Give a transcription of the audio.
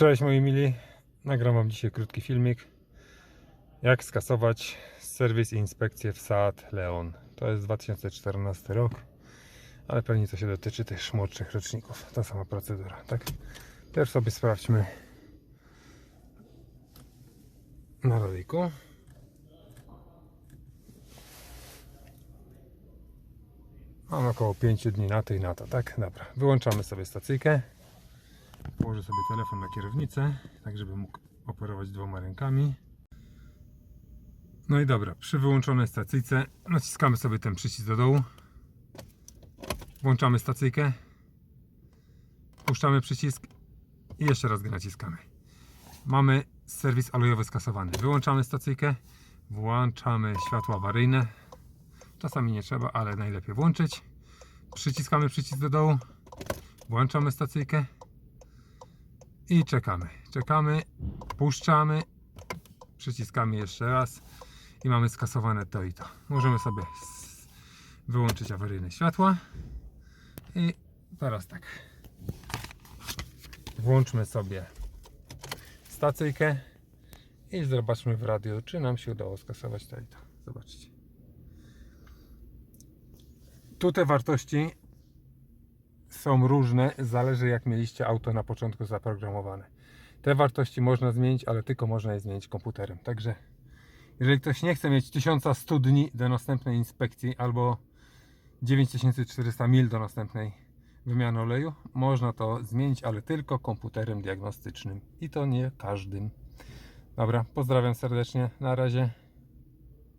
Cześć moi mili, nagram wam dzisiaj krótki filmik jak skasować serwis i inspekcję w Seat Leon. To jest 2014 rok, ale pewnie to się dotyczy też młodszych roczników. Ta sama procedura, tak? Pierwszy sobie sprawdźmy na rolniku. Mam około 5 dni na to i na to, tak? Dobra, wyłączamy sobie stacyjkę. Położę sobie telefon na kierownicę, tak żeby mógł operować dwoma rękami. No i dobra, przy wyłączonej stacyjce naciskamy sobie ten przycisk do dołu. Włączamy stacyjkę. Puszczamy przycisk i jeszcze raz go naciskamy. Mamy serwis olejowy skasowany. Wyłączamy stacyjkę, włączamy światła awaryjne. Czasami nie trzeba, ale najlepiej włączyć. Przyciskamy przycisk do dołu, włączamy stacyjkę i czekamy. Czekamy, puszczamy, przyciskamy jeszcze raz i mamy skasowane to i to. Możemy sobie wyłączyć awaryjne światła i teraz tak. Włączmy sobie stacyjkę i zobaczmy w radio, czy nam się udało skasować to i to. Zobaczcie. Tu te wartości są różne, zależy jak mieliście auto na początku zaprogramowane. Te wartości można zmienić, ale tylko można je zmienić komputerem. Także jeżeli ktoś nie chce mieć 1100 dni do następnej inspekcji albo 9400 mil do następnej wymiany oleju, można to zmienić, ale tylko komputerem diagnostycznym i to nie każdym. Dobra, pozdrawiam serdecznie. Na razie.